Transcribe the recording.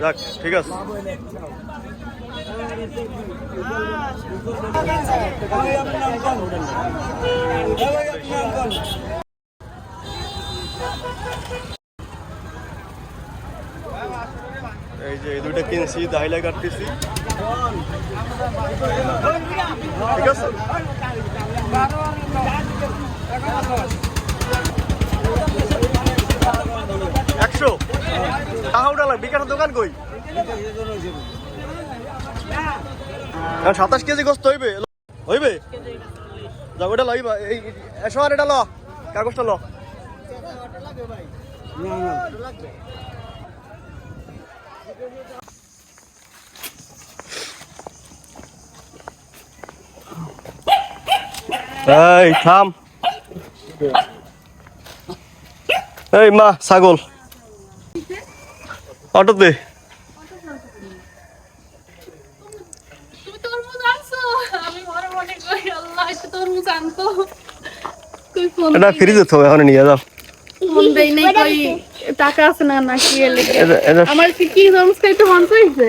যাক ঠিক আছে। এই যে এই দুইটা কিনছি দাহিলা কাটতেছি। ঠিক আছে? উঠালাম বিকাশের দোকান কই? এখন সাতাশ কেজি গোস্ত হইবে। হইবে? যা ওটা লইবা। এই এসো আর এটা ল কাগজটা ল? এই, থাম। এই, মা, ছাগল। ফোন এটা ফ্রিজে তো এখন নিয়ে যাও। টাকা আছে না নাকি কি আমার কি কি তরমুজ খাইতে মন চাইছে?